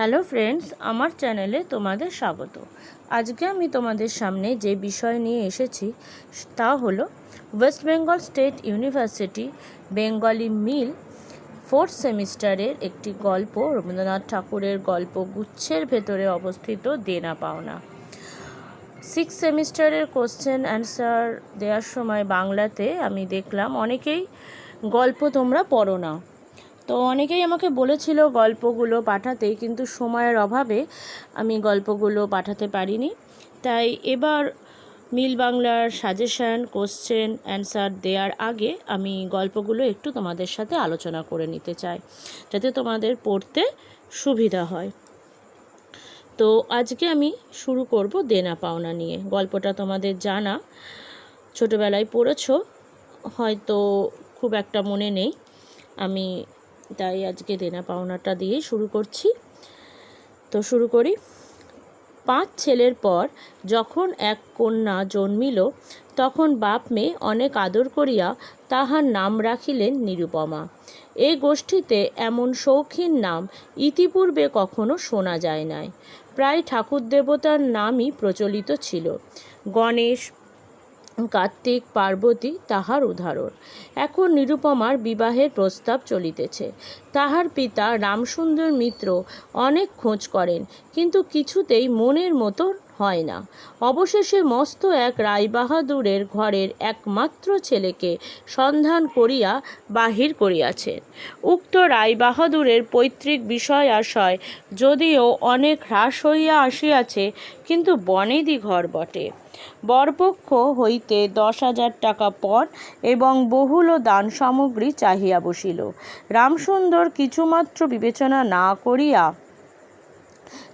Hello friends, আমার চ্যানেলে তোমাদের স্বাগত। আজকে আমি তোমাদের সামনে যে বিষয় নিয়ে এসেছি, তা হলো West Bengal State University Bengali মিল ফোর্থ সেমিস্টারের একটি গল্প, রবীন্দ্রনাথ ঠাকুরের গল্প, গুচ্ছের ভেতরে অবস্থিত দেনা পাওনা। সিক্স সেমিস্টারের কোশ্চেন অ্যান্সার দেওয়ার সময় বাংলাতে আমি দেখলাম, অনেকেই গল্প তোমরা পড়ো না। তো অনেকেই আমাকে বলেছিল গল্পগুলো পাঠাতে, কিন্তু সময়ের অভাবে আমি গল্পগুলো পাঠাতে পারিনি। তাই এবার মিল বাংলার সাজেশান কোশ্চেন অ্যান্সার দেওয়ার আগে আমি গল্পগুলো একটু তোমাদের সাথে আলোচনা করে নিতে চাই, যাতে তোমাদের পড়তে সুবিধা হয়। তো আজকে আমি শুরু করব দেনা পাওনা নিয়ে। গল্পটা তোমাদের জানা। ছোটোবেলায় পড়েছো, হয়তো খুব একটা মনে নেই। আমি তাই আজকে দেনা পাওনাটা দিয়েই শুরু করছি। তো শুরু করি। পাঁচ ছেলের পর যখন এক কন্যা জন্মিল, তখন বাপ মেয়ে অনেক আদর করিয়া তাহার নাম রাখিলেন নিরুপমা। এই গোষ্ঠীতে এমন শৌখিন নাম ইতিপূর্বে কখনো শোনা যায় নাই। প্রায় ঠাকুর দেবতার নামই প্রচলিত ছিল। গণেশ কার্তিক পার্বতী তাহার উদাহরণ। এখন নিরুপমার বিবাহের প্রস্তাব চলিতেছে। তাহার পিতা রামসুন্দর মিত্র অনেক খোঁজ করেন, কিন্তু কিছুতেই মনের মতো হয় না। অবশেষে মস্ত এক রায়বাহাদুরের ঘরের একমাত্র ছেলেকে সন্ধান করিয়া বাহির করিয়াছেন উক্ত রায়বাহাদুরের পৈতৃক বিষয় আশয় যদিও অনেক হ্রাস হইয়া আসিয়াছে, কিন্তু বনেদি ঘর বটে। বরপক্ষ হইতে দশ হাজার টাকা পণ এবং বহুল দান সামগ্রী চাহিয়া বসিল। রামসুন্দর কিছুমাত্র বিবেচনা না করিয়া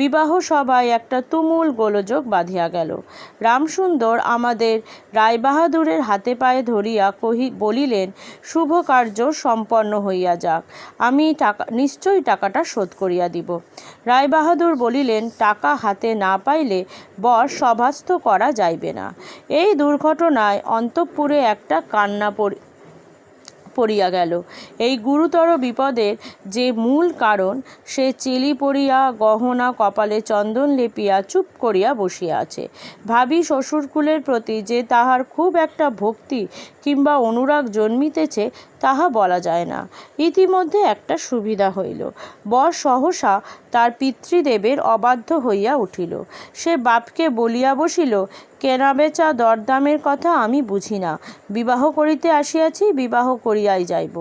বিবাহ সভায় একটা তুমুল গোলযোগ বাঁধিয়া গেল। রামসুন্দর আমাদের রায়বাহাদুরের হাতে পায়ে ধরিয়া কহি, বলিলেন, শুভ কার্য সম্পন্ন হইয়া যাক। আমি টাকা, নিশ্চয়ই টাকাটা শোধ করিয়া দিব। রায়বাহাদুর বলিলেন, টাকা হাতে না পাইলে বর সভাস্থ করা যাইবে না। এই দুর্ঘটনায় অন্তঃপুরে একটা কান্না পড়ি পড়িয়া গেল। এই গুরুতর বিপদের যে মূল কারণ, সে চিলি পড়িয়া গহনা কপালে চন্দন লেপিয়া চুপ করিয়া বসিয়া আছে। ভাবি শ্বশুরকুলের প্রতি যে তাহার খুব একটা ভক্তি কিংবা অনুরাগ জন্মিতেছে, তাহা বলা যায় না। ইতিমধ্যে একটা সুবিধা হইল। বর সহসা তার পিতৃদেবের অবাধ্য হইয়া উঠিল। সে বাপকে বলিয়া বসিল কেনাবেচা দরদামের কথা আমি বুঝি না। বিবাহ করিতে আসিয়াছি, বিবাহ করিয়াই যাইব।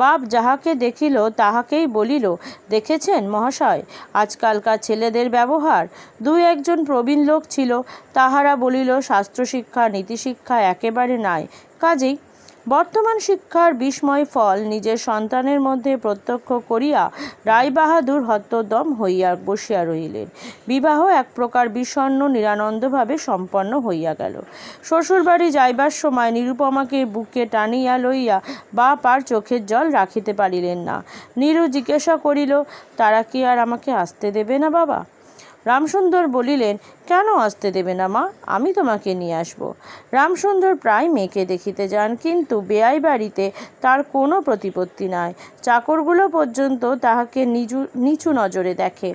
বাপ যাহাকে দেখিল, তাহাকেই বলিল, দেখেছেন মহাশয় আজকালকার ছেলেদের ব্যবহার। দুই একজন প্রবীণ লোক ছিল, তাহারা বলিল, শাস্ত্রশিক্ষা, নীতিশিক্ষা একেবারে নাই। কাজেই বর্তমান শিক্ষার বিস্ময় ফল নিজের সন্তানের মধ্যে প্রত্যক্ষ করিয়া রায়বাহাদুর হত্যদম হইয়া বসিয়া রহিলেন। বিবাহ এক প্রকার বিষণ্ন নিরানন্দভাবে সম্পন্ন হইয়া গেল। শ্বশুরবাড়ি যাইবার সময় নিরুপমাকে বুকে টানিয়া লইয়া বা পার চোখের জল রাখিতে পারিলেন না। নীরু জিজ্ঞাসা করিল, তারা কি আর আমাকে আসতে দেবে না বাবা? রামসুন্দর বলিলেন, কেন আসতে দেবে না মা? আমি তোমাকে নিয়ে আসব। রামসুন্দর প্রায় মেয়েকে দেখিতে যান, কিন্তু বেয়াই বাড়িতে তার কোনো প্রতিপত্তি নাই। চাকরগুলো পর্যন্ত তাহাকে নিচু নিচু নজরে দেখে।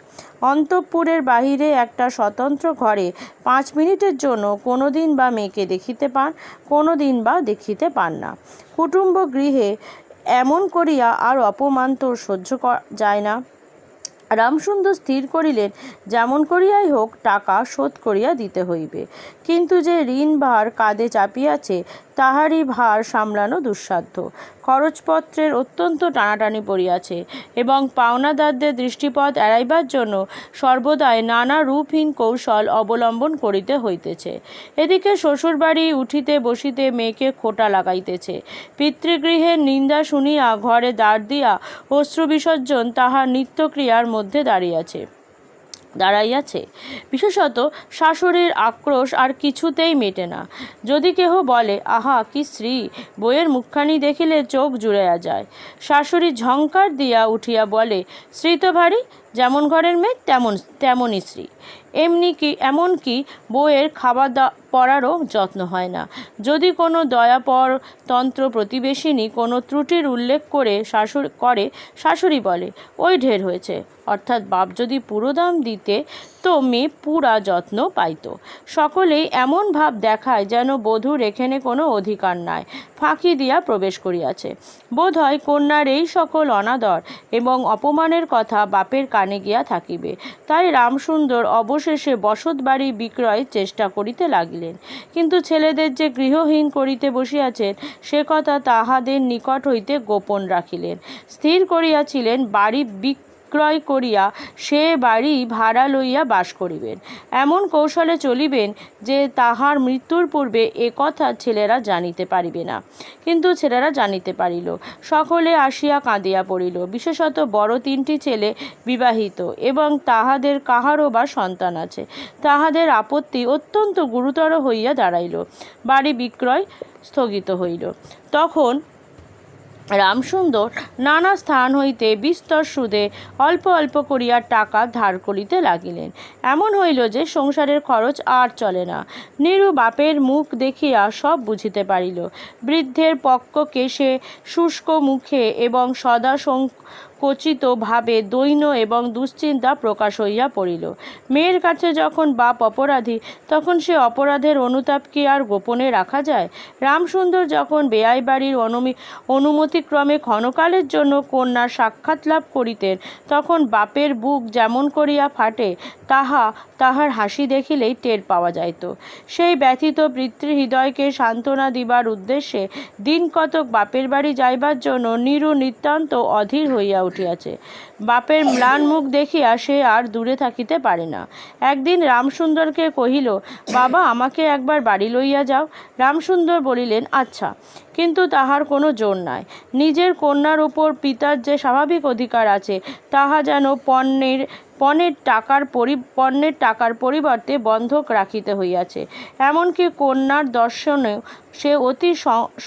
অন্তঃপুরের বাহিরে একটা স্বতন্ত্র ঘরে পাঁচ মিনিটের জন্য কোনো দিন বা মেয়েকে দেখিতে পান কোনো দিন বা দেখিতে পান না। কুটুম্ব গৃহে এমন করিয়া আর অপমান তোর সহ্য যায় না। রামসুন্দর স্থির করিলেন, যেমন করিয়াই হোক, টাকা শোধ করিয়া দিতে হইবে। কিন্তু যে ঋণ ভার কাঁধে চাপিয়াছে তাহারই ভার সামলানো দুঃসাধ্য। খরচপত্রের অত্যন্ত টানাটানি পড়িয়াছে এবং পাওনাদারদের দৃষ্টিপথ এড়াইবার জন্য সর্বদাই নানা রূপহীন কৌশল অবলম্বন করিতে হইতেছে। এদিকে শ্বশুরবাড়ি উঠিতে বসিতে মেয়েকে খোটা লাগাইতেছে। পিতৃগৃহের নিন্দা শুনিয়া ঘরে দাঁড় দিয়া অশ্রু বিসর্জন তাহার নিত্যক্রিয়ার মধ্যে দাঁড়িয়াছে। দাঁড়াইয়াছে বিশেষত শাশুড়ির আক্রোশ আর কিছুতেই মেটে না। যদি কেহ বলে, আহা, কি শ্রী বইয়ের মুখখানি দেখিলে চোখ জুড়াইয়া যায়। শাশুড়ি ঝঙ্কার দিয়া উঠিয়া বলে শ্রী তো ভারী যেমন ঘরের মেয়ে, তেমন, তেমনই স্ত্রী। এমনি কি, এমন কি বউয়ের খাবার দা, পড়ারও যত্ন হয় না। যদি কোনো দয়াপর তন্ত্র প্রতিবেশিনী কোনো ত্রুটির উল্লেখ করে শাশুড়ি করে, শাশুড়ি বলে, ওই ঢের হয়েছে। অর্থাৎ বাপ যদি পুরো দাম দিতে, তো মেয়ে পুরা যত্ন পাইত। সকলেই এমন ভাব দেখায় যেন বধূর এখানে কোনো অধিকার নাই। ফাঁকি দিয়া প্রবেশ করিয়াছে। বোধ হয় কন্যার এই সকল অনাদর এবং অপমানের কথা বাপের কানে গিয়া থাকিবে। তাই রামসুন্দর অবশেষে বসত বাড়ি বিক্রয়ের চেষ্টা করিতে লাগিলেন। কিন্তু ছেলেদের যে গৃহহীন করিতে বসিয়াছেন, সে কথা তাহাদের নিকট হইতে গোপন রাখিলেন। স্থির করিয়াছিলেন বাড়ি বিক ক্রয় করিয়া সে বাড়ি ভাড়া লইয়া বাস করিবেন। এমন কৌশলে চলিবেন যে তাহার মৃত্যুর পূর্বে এ কথা ছেলেরা জানিতে পারিবে না। কিন্তু ছেলেরা জানিতে পারিল, সকলে আসিয়া কাঁদিয়া পড়িল। বিশেষত বড় তিনটি ছেলে বিবাহিত এবং তাহাদের কাহারও বা সন্তান আছে। তাহাদের আপত্তি অত্যন্ত গুরুতর হইয়া দাঁড়াইল। বাড়ি বিক্রয় স্থগিত হইল। তখন রামসুন্দর নানা স্থান হইতে বিস্তর সুদে অল্প অল্প করিয়া টাকা ধার করিতে লাগিলেন। এমন হইল যে সংসারের খরচ আর চলে না। নিরু বাপের মুখ দেখিয়া সব বুঝিতে পারিল। বৃদ্ধের পক্ষ কেশে শুষ্ক মুখে এবং সদা সংকোচিত ভাবে দৈন্য এবং দুশ্চিন্তা প্রকাশ হইয়া পড়িল। মেয়ের কাছে যখন বাপ অপরাধী, তখন সে অপরাধের অনুতাপ কি আর গোপনে রাখা যায়? রামসুন্দর যখন বেয়াই বাড়ির অনুমি, অনুমতিক্রমে ক্ষণকালের জন্য কন্যার সাক্ষাৎ লাভ করিতেন, তখন বাপের বুক যেমন করিয়া ফাটে, তাহা তাহার হাসি দেখিলেই টের পাওয়া যাইত। সেই ব্যথিত পিতৃহৃদয়কে সান্ত্বনা দিবার উদ্দেশ্যে দিন কতক বাপের বাড়ি যাইবার জন্য নিরু নিতান্ত অধীর হইয়া উঠিয়াছে। বাপের ম্লান মুখ দেখিয়া সে আর দূরে থাকিতে পারে না। একদিন রামসুন্দরকে কহিল, বাবা, আমাকে একবার বাড়ি লইয়া যাও। রামসুন্দর বলিলেন আচ্ছা। কিন্তু তাহার কোনো জোর নাই। নিজের কন্যার উপর পিতার যে স্বাভাবিক অধিকার আছে, তাহা যেন পণ্যের, পণের টাকার পরি, পণ্যের টাকার পরিবর্তে বন্ধক রাখিতে হইয়াছে। এমনকি কন্যার দর্শনেও সে অতি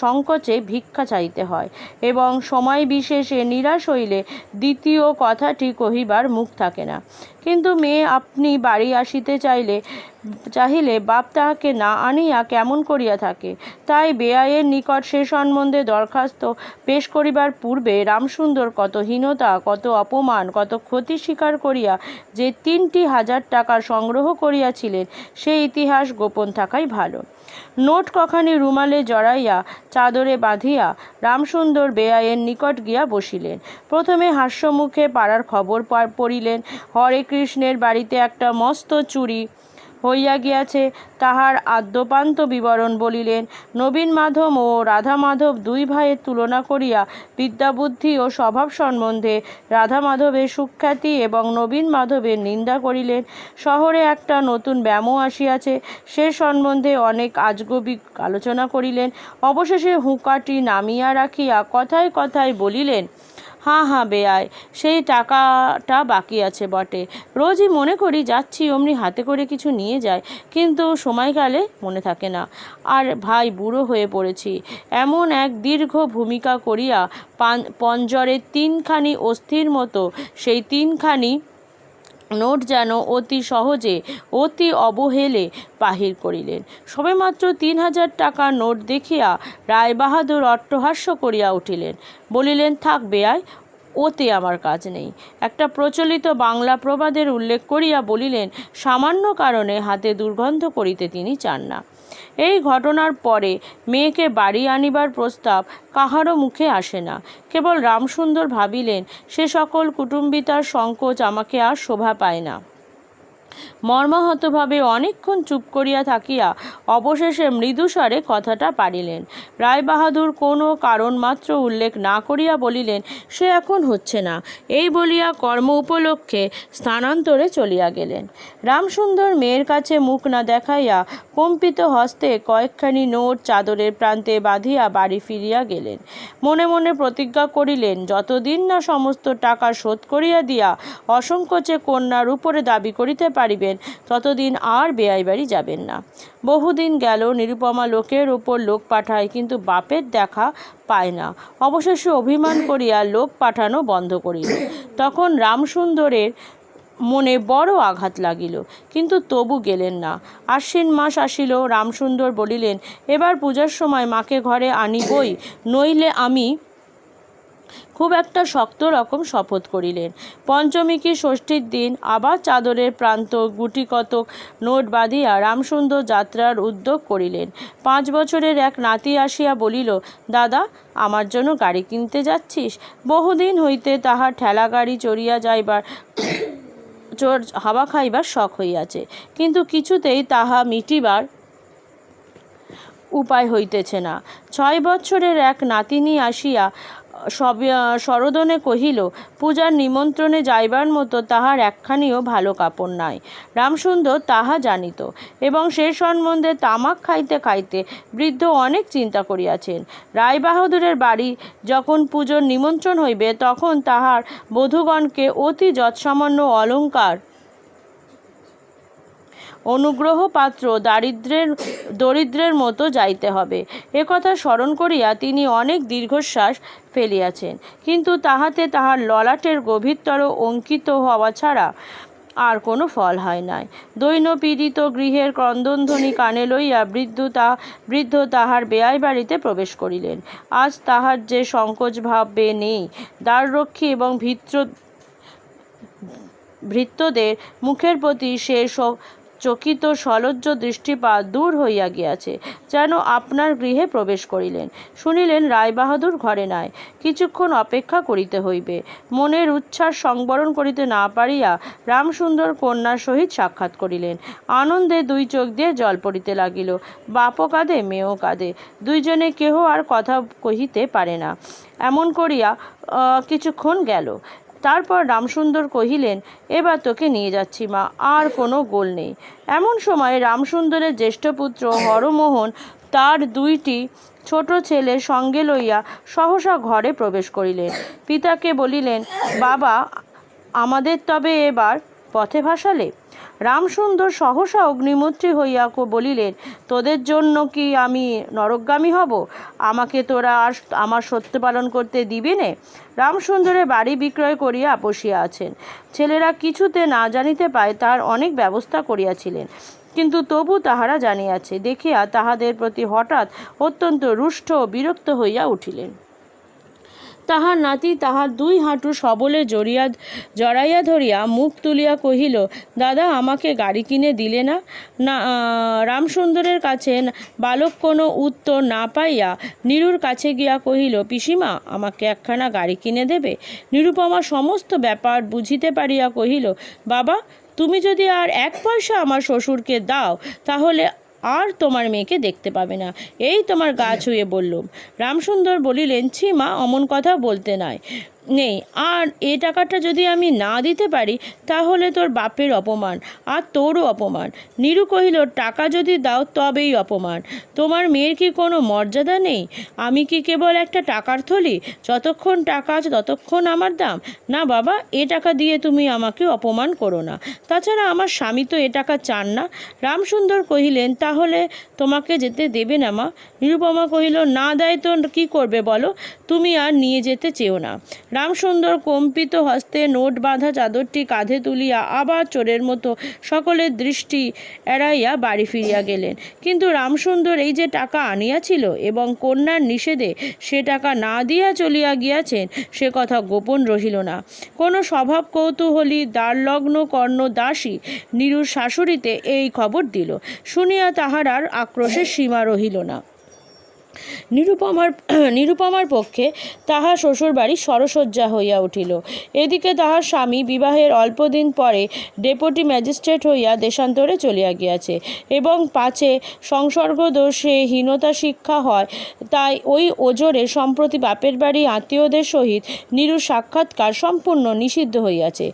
সংকোচে ভিক্ষা চাইতে হয় এবং সময় বিশেষে নিরাশ হইলে দ্বিতীয় কথাটি কহিবার মুখ থাকে না। কিন্তু মেয়ে, আপনি বাড়ি আসিতে চাইলে, চাহিলে বাপ তাহাকে না আনিয়া কেমন করিয়া থাকে? তাই বেআইয়ের নিকট সে সম্বন্ধে দরখাস্ত পেশ করিবার পূর্বে রামসুন্দর কত হীনতা, কত অপমান, কত ক্ষতি স্বীকার করিয়া যে তিনটি হাজার টাকা সংগ্রহ করিয়াছিলেন, সেই ইতিহাস গোপন থাকাই ভালো। নোট কখানি রুমালে জড়াইয়া, চাদরে বাঁধিয়া, রামসুন্দর বেয়াইয়ের নিকট গিয়া বসিলেন। প্রথমে হাস্যমুখে পাড়ার খবর পড়িলেন, হরে কৃষ্ণের বাড়িতে একটা মস্ত চুরি হইয়া গিয়াছে, তাহার আদ্যপান্ত বিবরণ বলিলেন, নবীন মাধব ও রাধা মাধব দুই ভাইয়ের তুলনা করিয়া বিদ্যাবুদ্ধি ও স্বভাব সম্বন্ধে রাধা মাধবের সুখ্যাতি এবং নবীন মাধবের নিন্দা করিলেন। শহরে একটা নতুন ব্যামো আসিয়াছে, সে সম্বন্ধে অনেক আজগবি আলোচনা করিলেন। অবশেষে হুঁকাটি নামিয়া রাখিয়া কথায় কথায় বলিলেন হাঁ হাঁ বেয়ায় সেই টাকাটা বাকি আছে বটে। রোজই মনে করি যাচ্ছি, অমনি হাতে করে কিছু নিয়ে যায় কিন্তু সময়কালে মনে থাকে না। আর ভাই, বুড়ো হয়ে পড়েছি। এমন এক দীর্ঘ ভূমিকা করিয়া পান, পঞ্জরের তিনখানি অস্থির মতো, সেই তিনখানি নোট যেন অতি সহজে, অতি অবহেলে বাহির করিলেন। সবেমাত্র তিন হাজার টাকা নোট দেখিয়া রায়বাহাদুর অট্টহাস্য করিয়া উঠিলেন। বলিলেন, থাক বেয়াই ওতে আমার কাজ নেই। একটা প্রচলিত বাংলা প্রবাদের উল্লেখ করিয়া বলিলেন, সামান্য কারণে হাতে দুর্গন্ধ করিতে তিনি চান না। এই ঘটনার পরে মেয়েকে বাড়ি আনিবার প্রস্তাব কাহারও মুখে আসে না। কেবল রামসুন্দর ভাবিলেন, সে সকল কুটুম্বিতার সংকোচ আমাকে আর শোভা পায় না। মর্মাহতভাবে অনেকক্ষণ চুপ করিয়া থাকিয়া অবশেষে মৃদুস্বরে কথাটা পারিলেন রায়বাহাদুর কোনো কারণ মাত্র উল্লেখ না করিয়া বলিলেন, সে এখন হচ্ছে না। এই বলিয়া কর্ম উপলক্ষে স্থানান্তরে চলিয়া গেলেন। রামসুন্দর মেয়ের কাছে মুখ না দেখাইয়া কম্পিত হস্তে কয়েকখানি নোট চাদরের প্রান্তে বাঁধিয়া বাড়ি ফিরিয়া গেলেন। মনে মনে প্রতিজ্ঞা করিলেন, যতদিন না সমস্ত টাকা শোধ করিয়া দিয়া অসংকোচে কন্যার উপরে দাবি করিতে পারিবেন, ততদিন আর বেয়াই বাড়ি যাবেন না। বহুদিন গেল, নিরুপমা লোকের উপর লোক পাঠায়, কিন্তু বাপের দেখা পায় না। অবশেষে অভিমান করিয়া লোক পাঠানো বন্ধ করিল। তখন রামসুন্দরের মনে বড় আঘাত লাগিল, কিন্তু তবু গেলেন না। আশ্বিন মাস আসিল, রামসুন্দর বলিলেন, এবার পূজার সময় মাকে ঘরে আনিবই, নইলে আমি খুব একটা শক্ত রকম শপথ করিলেন। পঞ্চমী কি ষষ্ঠীর দিন আবার চাদরের প্রান্ত গুটি কতক নোট বাঁধিয়া রামসুন্দর যাত্রার উদ্যোগ করিলেন। পাঁচ বছরের এক নাতি আসিয়া বলিল, দাদা, আমার জন্য গাড়ি কিনতে যাচ্ছিস? বহুদিন হইতে তাহার ঠেলা গাড়ি চড়িয়া যাইবার চোর হাওয়া খাইবার শখ হইয়াছে, কিন্তু কিছুতেই তাহা মিটিবার উপায় হইতেছে না। ছয় বছরের এক নাতিনী আসিয়া সব সরোদনে কহিল, পূজার নিমন্ত্রণে যাইবার মতো তাহার একখানিও ভালো কাপড় নাই রামসুন্দর তাহা জানিত এবং সে সম্বন্ধে তামাক খাইতে খাইতে বৃদ্ধ অনেক চিন্তা করিয়াছেন। রায়বাহাদুরের বাড়ি যখন পুজোর নিমন্ত্রণ হইবে, তখন তাহার বধূগণকে অতি যৎসামান্য অলঙ্কার অনুগ্রহ পাত্র দারিদ্রের, দরিদ্রের মতো যাইতে হবে। একথা স্মরণ করিয়া তিনি অনেক দীর্ঘশ্বাস ফেলিয়াছেন। কিন্তু তাহাতে তাহার ললাটের গভীরতর অঙ্কিত হওয়া ছাড়া আর কোনো ফল হয় নাই। দৈন পীড়িত গৃহের ক্রন্দনধ্বনি কানে লইয়া বৃদ্ধ তা, বৃদ্ধ তাহার বেয়াই বাড়িতে প্রবেশ করিলেন। আজ তাহার যে সংকোচ ভাবে নেই, দ্বাররক্ষী এবং ভিত্র, ভৃত্যদের মুখের প্রতি স- চকিত সলজ্জ দৃষ্টিপাত দূর হইয়া গিয়াছে, যেন আপনার গৃহে প্রবেশ করিলেন। শুনিলেন, রায়বাহাদুর ঘরে নাই, কিছুক্ষণ অপেক্ষা করিতে হইবে। মনের উচ্ছ্বাস সংবরণ করিতে না পারিয়া রামসুন্দর কন্যার সহিত সাক্ষাৎ করিলেন। আনন্দে দুই চোখ দিয়ে জল পড়িতে লাগিল। বাপও কাঁদে, মেয়েও কাঁদে। দুইজনে কেহ আর কথা কহিতে পারে না। এমন করিয়া কিছুক্ষণ গেল। তারপর রামসুন্দর কহিলেন, এবার তোকে নিয়ে যাচ্ছি মা, আর কোনো গোল নেই। এমন সময় রামসুন্দরের জ্যেষ্ঠ পুত্র হরমোহন তার দুইটি ছোট ছেলে সঙ্গে লইয়া সহসা ঘরে প্রবেশ করিলেন। পিতাকে বলিলেন, বাবা, আমাদের তবে এবার পথে ভাসালে? রামসুন্দর সহসা অগ্নিমূর্তি হইয়া বলিলেন, তোদের জন্য কি আমি নরকগামী হব? আমাকে তোরা আর আমার সত্য পালন করতে দিবি নে? রামসুন্দরের বাড়ি বিক্রয় করিয়া বসিয়া আছেন। ছেলেরা কিছুতে না জানিতে পায় তার অনেক ব্যবস্থা করিয়াছিলেন। কিন্তু তবু তাহারা জানিয়াছে, দেখিয়া তাহাদের প্রতি হঠাৎ অত্যন্ত রুষ্ট ও বিরক্ত হইয়া উঠিলেন। তাহার নাতি তাহার দুই হাঁটু সবলে জড়িয়া জড়াইয়া ধরিয়া মুখ তুলিয়া কহিল, দাদা, আমাকে গাড়ি কিনে দিলে না? না রামসুন্দরের কাছে বালক কোনো উত্তর না পাইয়া নীরুর কাছে গিয়া কহিল, পিসিমা, আমাকে একখানা গাড়ি কিনে দেবে নিরুপমা সমস্ত ব্যাপার বুঝিতে পারিয়া কহিল, বাবা, তুমি যদি আর এক পয়সা আমার শ্বশুরকে দাও, তাহলে আর তোমার মেয়েকে দেখতে পাবে না। এই তোমার গা ছুঁয়ে বললুম। রামসুন্দর বলিলেন ছি মা অমন কথা বলতে নাই। নেই। আর এ টাকাটা যদি আমি না দিতে পারি, তাহলে তোর বাপের অপমান আর তোরও অপমান। নীরু কহিল, টাকা যদি দাও, তবেই অপমান। তোমার মেয়ের কি কোনো মর্যাদা নেই? আমি কি কেবল একটা টাকার থলি? যতক্ষণ টাকা আছে, ততক্ষণ আমার দাম। না বাবা, এ টাকা দিয়ে তুমি আমাকে অপমান করো না। তাছাড়া আমার স্বামী তো এ টাকা চান না। রামসুন্দর কহিলেন, তাহলে তোমাকে যেতে দেবে না মা? নিরুপমা কহিল, না দেয় তো কী করবে বলো? তুমি আর নিয়ে যেতে চেও না। রামসুন্দর কম্পিত হস্তে নোট বাঁধা চাদরটি কাঁধে তুলিয়া আবার চোরের মতো সকলের দৃষ্টি এড়াইয়া বাড়ি ফিরিয়া গেলেন। কিন্তু রামসুন্দর এই যে টাকা আনিয়াছিল এবং কন্যার নিষেধে সে টাকা না দিয়া চলিয়া গিয়াছেন, সে কথা গোপন রহিল না। কোনো স্বভাব কৌতূহলী দ্বারলগ্ন কর্ণ দাসী নিরুর শাশুড়িতে এই খবর দিল। শুনিয়া তাহার আর আক্রোশের সীমা রহিল না। নিরুপমার নিরুপমার পক্ষে তাহার শ্বশুরবাড়ি সরসজ্জা হইয়া উঠিল। এদিকে তাহার স্বামী বিবাহের অল্পদিন পরে ডেপুটি ম্যাজিস্ট্রেট হইয়া দেশান্তরে চলিয়া গিয়াছে এবং পাছে সংসর্গ দোষে হীনতা শিক্ষা হয়, তাই ওই ওজোরে সম্প্রতি বাপের বাড়ি আত্মীয়দের সহিত নীরুর সাক্ষাৎকার সম্পূর্ণ নিষিদ্ধ হইয়াছে।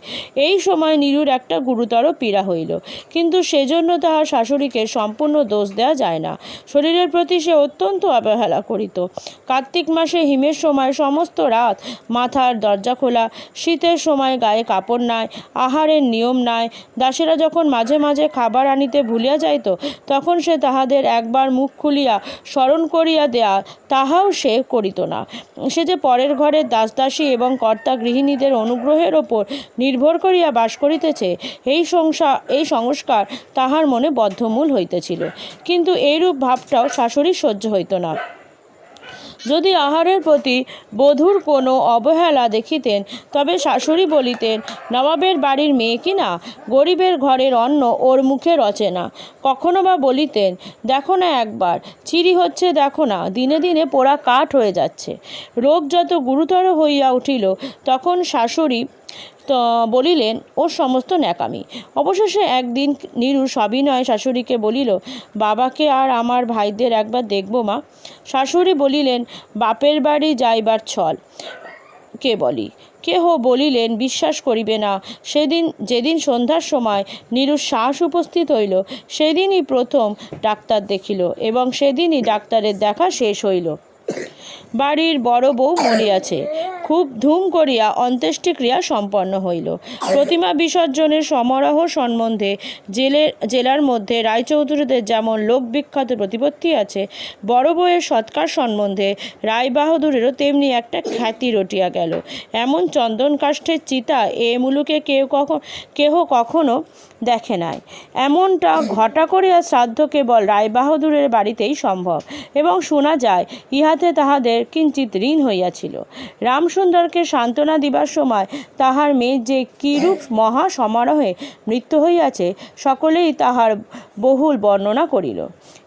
এই সময় নীরুর একটা গুরুতর পীড়া হইল, কিন্তু সেজন্য তাহার শাশুড়িকে সম্পূর্ণ দোষ দেওয়া যায় না। শরীরের প্রতি সে অত্যন্ত অবহেলা করিত। কার্তিক মাসে হিমের সময় সমস্ত রাত মাথার দরজা খোলা, শীতের সময় গায়ে কাপড় নাই, আহারের নিয়ম নাই। দাসেরা যখন মাঝে মাঝে খাবার আনিতে ভুলিয়া যাইত, তখন সে তাহাদের একবার মুখ খুলিয়া স্মরণ করিয়া দেয়া, তাহাও সে করিত না। সে যে পরের ঘরের দাসদাসী এবং কর্তা গৃহিণীদের অনুগ্রহের ওপর নির্ভর করিয়া বাস করিতেছে, এই সংসার এই সংস্কার তাহার মনে বদ্ধমূল হইতেছিল। কিন্তু এইরূপ ভাবটাও শাশুড়ি সহ্য হইত না। যদি আহারের প্রতি বধুর কোনো অবহেলা দেখিতেন, তবে শাশুড়ি বলিতেন, নবাবের বাড়ির মেয়ে কিনা গরিবের ঘরের অন্ন ওর মুখে রচে না। কখনো বা বলিতেন, দেখো না একবার, চিরি হচ্ছে দেখো না, দিনে দিনে পোড়া কাঠ হয়ে যাচ্ছে। রোগ যত গুরুতর হইয়া উঠিল, তখন শাশুড়ি বলিলেন ওর সমস্ত ন্যাকামি। অবশেষে একদিন নীরু সবিনয় শাশুড়িকে বলিল, বাবাকে আর আমার ভাইদের একবার দেখব মা। শাশুড়ি বলিলেন, বাপের বাড়ি যাইবার ছল। কে বলি? কেহ বলিলেন, বিশ্বাস করিবে না। সেদিন, যেদিন সন্ধ্যার সময় নীরুর শ্বাস উপস্থিত হইল, সেদিনই প্রথম ডাক্তার দেখিল এবং সেদিনই ডাক্তারের দেখা শেষ হইল। বাড়ির বড় বউ মরিয়াছে। খুব ধুম করিয়া অন্ত্যেষ্টিক্রিয়া সম্পন্ন হইল। প্রতিমা বিসর্জনের সমারোহ সম্বন্ধে জেলের জেলার মধ্যে রায়চৌধুরীদের যেমন লোকবিখ্যাত প্রতিপত্তি আছে, বড় বউয়ের সৎকার সম্বন্ধে রায়বাহাদুরেরও তেমনি একটা খ্যাতি রটিয়া গেল। এমন চন্দন কাষ্ঠের চিতা এ মুলুকে কেউ কখন কেহ কখনো দেখে নাই। এমনটা ঘটা করিয়া শ্রাদ্ধ কেবল রায়বাহাদুরের বাড়িতেই সম্ভব এবং শোনা যায় ইহাতে তাহাদের কিঞ্চিত ঋণ হইয়াছিল। রামসুন্দরকে সান্ত্বনা দিবার সময় তাহার মেয়ের যে কিরূপ মহা সমারোহে মৃত্যু হইয়াছে, সকলেই তাহার বহুল বর্ণনা করিল।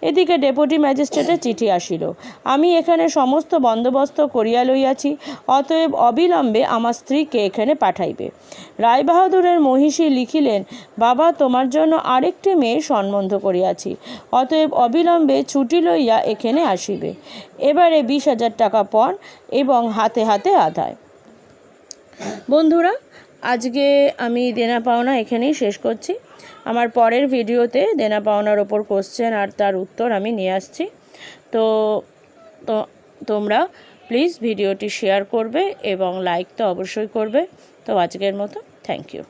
এদিকে ডেপুটি ম্যাজিস্ট্রেটের চিঠি আসিল। আমি এখানে সমস্ত বন্দোবস্ত করিয়া লইয়াছি, অতএব অবিলম্বে আমার স্ত্রীকে এখানে পাঠাইবে। রায়বাহাদুরের মহিষী লিখিলেন, বাবা, তোমার জন্য আরেকটি মেয়ে সম্বন্ধ করিয়াছি, অতএব অবিলম্বে ছুটি লইয়া এখানে আসিবে। এবারে বিশ হাজার টাকা পণ এবং হাতে হাতে আদায়। বন্ধুরা, আজকে আমি দেনা পাওনা এখানেই শেষ করছি। আমার পরের ভিডিওতে দেনা পাওনার ওপর কোশ্চেন আর তার উত্তর আমি নিয়ে আসছি। তো তো, তোমরা প্লিজ ভিডিওটি শেয়ার করবে এবং লাইক তো অবশ্যই করবে। তো আজকের মতো থ্যাংক ইউ